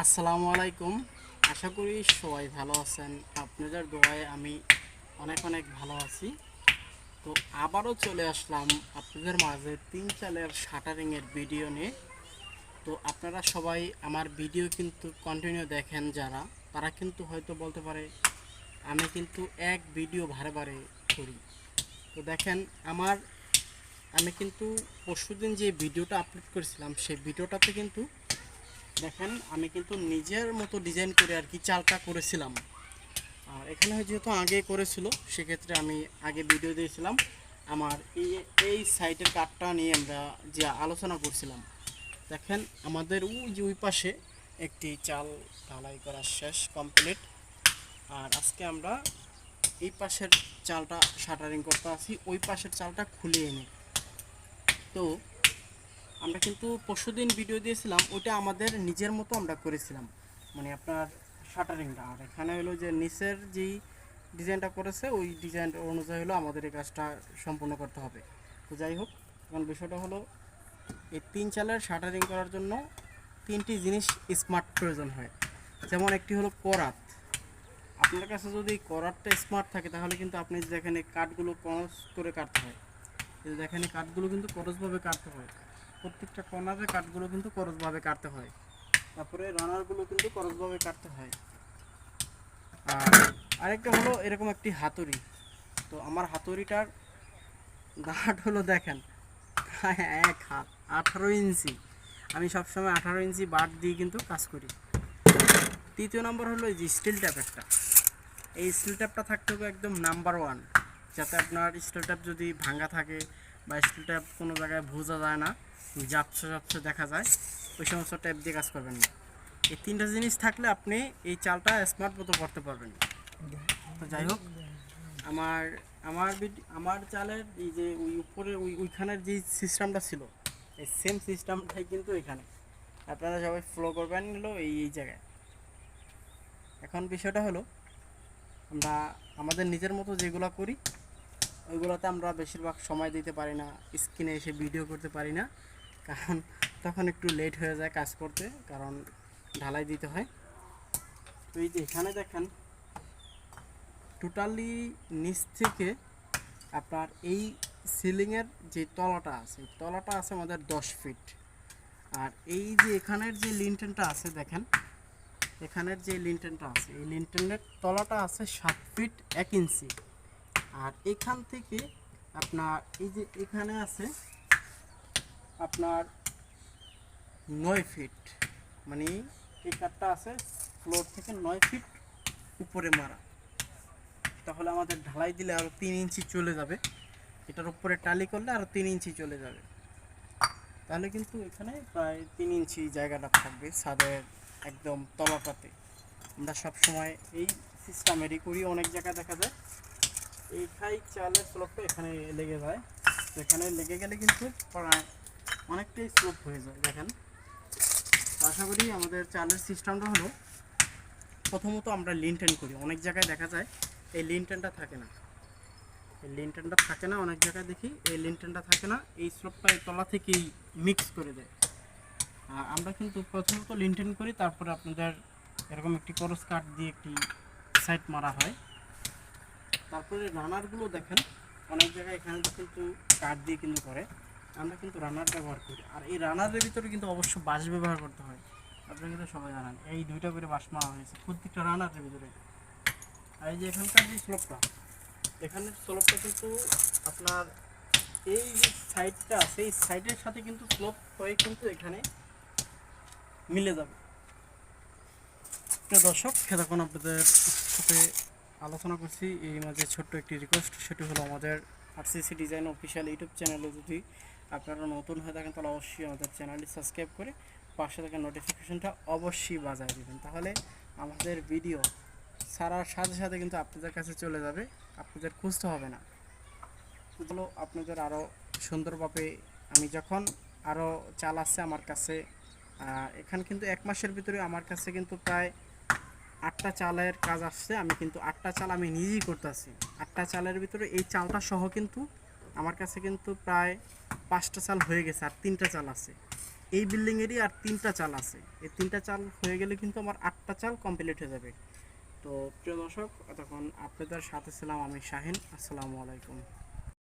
আসসালামু আলাইকুম। আশা করি সবাই ভালো আছেন। আপনাদের দোয়ায় আমি অনেক অনেক ভালো আছি। তো আবারও চলে আসলাম আপনাদের মাঝে তিন চালের শাটারিংয়ের ভিডিও নিয়ে। তো আপনারা সবাই আমার ভিডিও কিন্তু কন্টিনিউ দেখেন যারা, তারা কিন্তু হয়তো বলতে পারে, আমি কিন্তু এক ভিডিও ভারে ভারে করি। তো দেখেন, আমার, আমি কিন্তু পরশুদিন যে ভিডিওটা আপলোড করেছিলাম, সেই ভিডিওটাতে কিন্তু দেখেন, আমি কিন্তু নিজের মতো ডিজাইন করে আর কি চালটা করেছিলাম। আর এখানে যেহেতু আগে করেছিল, সেক্ষেত্রে আমি আগে ভিডিও দিয়েছিলাম। আমার এই এই সাইটের কাঠটা নিয়ে আমরা যে আলোচনা করছিলাম, দেখেন আমাদের ওই যে ওই পাশে একটি চাল ঢালাই করা শেষ কমপ্লিট আর আজকে আমরা এই পাশের চালটা শাটারিং করতে আছি ওই পাশের চালটা খুলে এনে। তো আমরা কিন্তু পরশুদিন ভিডিও দিয়েছিলাম, ওইটা আমাদের নিজের মতো আমরা করেছিলাম। মানে আপনার শাটারিংটা। আর এখানে হলো যে নিচের যেই ডিজাইনটা করেছে, ওই ডিজাইন অনুযায়ী হলো আমাদের এই কাজটা সম্পূর্ণ করতে হবে। তো যাই হোক, এখন বিষয়টা হলো, এই তিন চালের শাটারিং করার জন্য তিনটি জিনিস স্মার্ট প্রয়োজন হয়। যেমন একটি হলো করাত। আপনার কাছে যদি করাতটা স্মার্ট থাকে, তাহলে কিন্তু আপনি এই কাঠগুলো ক্রস করে কাটতে হয় দেখেন কাঠগুলো কিন্তু করসভাবে কাটতে হয়। প্রত্যেকটা কর্নারে কাঠগুলো কিন্তু করসভাবে কাটতে হয়। তারপরে রানারগুলো কিন্তু করসভাবে কাটতে হয়। আর আরেকটা হলো এরকম একটি হাতুড়ি। তো আমার হাতুড়িটার দাঁট হলো দেখেন এক হাত, আঠারো ইঞ্চি। আমি সবসময় আঠারো ইঞ্চি বাট দিয়ে কিন্তু কাজ করি। তৃতীয় নম্বর হলো এই যে স্টিল ট্যাপ একটা। এই স্টিল ট্যাপটা থাকতে হবে একদম নাম্বার ওয়ান যাতে আপনার স্টিল ট্যাপ যদি ভাঙা থাকে বা স্টিল ট্যাপ কোনো জায়গায় বোঝা যায় না। জাপসে জাপসে দেখা যায়, ওই সমস্ত ট্যাপ দিয়ে কাজ করবেন না। এই তিনটা জিনিস থাকলে আপনি এই চালটা স্মার্ট মতো করতে পারবেন। তো যাই হোক, আমার আমার আমার চালের এই যে ওই উপরে, ওই, ওইখানের যে সিস্টেমটা ছিল, এই সেম সিস্টেমটাই কিন্তু এখানে। আপনারা সবাই ফলো করবেন হলো এই এই জায়গায়। এখন বিষয়টা হলো, আমরা আমাদের নিজের মতো যেগুলো করি, ওইগুলোতে আমরা বেশিরভাগ সময় দিতে পারি না, স্ক্রিনে এসে ভিডিও করতে পারি না। কারণ তখন একটু লেট হয়ে যায় কাজ করতে, কারণ ঢালাই দিতে হয়। তো এই যে এখানে দেখেন টোটালি নিচ থেকে আপনার এই সিলিংয়ের যে তলাটা আছে তলাটা আছে আমাদের দশ ফিট আর এই যে এখানের যে লিনটেনটা আছে দেখেন, এখানের যে লিনটেনটা আছে, এই লিনটেনের তলাটা আছে সাত ফিট এক ইঞ্চি। আর এখান থেকে আপনার এই যে এখানে আছে আপনার নয় ফিট মানে এই কাঠটা আছে? ফ্লোর থেকে নয় ফিট উপরে মারা। তাহলে আমাদের ঢালাই দিলে আরও তিন ইঞ্চি চলে যাবে। এটার উপরে টালি করলে আরও তিন ইঞ্চি চলে যাবে। তাহলে কিন্তু এখানে প্রায় তিন ইঞ্চি জায়গাটা থাকবে ছাদের একদম তলাটাতে। আমরা সব সময় এই সিস্টেমেরই করি, অনেক জায়গায় দেখা যায়। এই খাই চালের স্লোপটা এখানে লেগে যায়। এখানে লেগে গেলে কিন্তু প্রায় অনেকটাই স্লোপ হয়ে যায়, দেখেন। আশা করি আমাদের চালের সিস্টেমটা হলো, প্রথমত আমরা লিনটেন করি। অনেক জায়গায় দেখা যায় এই লিনটেনটা থাকে না। এই লিনটেনটা থাকে না, অনেক জায়গায় দেখি এই লিনটেনটা থাকে না, এই স্লোপটা এই তলা থেকেই মিক্স করে দেয়। আর আমরা কিন্তু প্রথমত লিনটেন করি, তারপরে আপনাদের এরকম একটি করস কাঠ দিয়ে একটি সাইড মারা হয়। তারপরে রানারগুলো দেখেন, অনেক জায়গায় এখানে কিন্তু কাঠ দিয়ে কিন্তু করে। আমরা কিন্তু রানার ব্যবহার করি। আর এই রানারের ভিতরে কিন্তু অবশ্য বাঁশ ব্যবহার করতে হয়। আপনারা কিন্তু সবাই জানেন, এই দুইটা করে বাঁশ মারা হয়েছে, প্রত্যেকটা রানারের ভিতরে। আর এই যে এখানকার যে স্লোপটা এখানের স্লোপটা কিন্তু আপনার এই যে সাইডটা সেই সাইডের সাথে কিন্তু স্লোপ হয়ে কিন্তু এখানে মিলে যাবে। প্রিয় দর্শক এখন আপনাদের সাথে আলোচনা করছি। এই মাঝে ছোট্ট একটি রিকোয়েস্ট সেটি হলো আমাদের আরসিসি ডিজাইন অফিসিয়াল ইউটিউব চ্যানেলে যদি আপনারা নতুন হয়ে থাকেন তাহলে অবশ্যই আমাদের চ্যানেলটি সাবস্ক্রাইব করে পাশে থাকা নোটিফিকেশনটা অবশ্যই বাজায় দেবেন। তাহলে আমাদের ভিডিও ছাড়ার সাথে সাথে কিন্তু আপনাদের কাছে চলে যাবে, আপনাদের খুঁজতে হবে না। হলো আপনাদের আরও সুন্দরভাবে আমি যখন আরও চাল আসছে আমার কাছে এখানে কিন্তু এক মাসের ভিতরে আমার কাছে কিন্তু প্রায় আটটা চালের কাজ আসছে। আমি কিন্তু আটটা চাল আমি নিজেই করতেছি। আটটা চালের ভিতরে এই চালটা সহ কিন্তু আমার কাছে কিন্তু প্রায় পাঁচটা চাল হয়ে গেছে আর তিনটা চাল আছে। এই বিল্ডিংয়েরই আর তিনটা চাল আছে। এই তিনটা চাল হয়ে গেলে কিন্তু আমার আটটা চাল কমপ্লিট হয়ে যাবে। তো প্রিয় দর্শক তখন আপনাদের সাথে ছিলাম আমি শাহিন। আসসালামু আলাইকুম।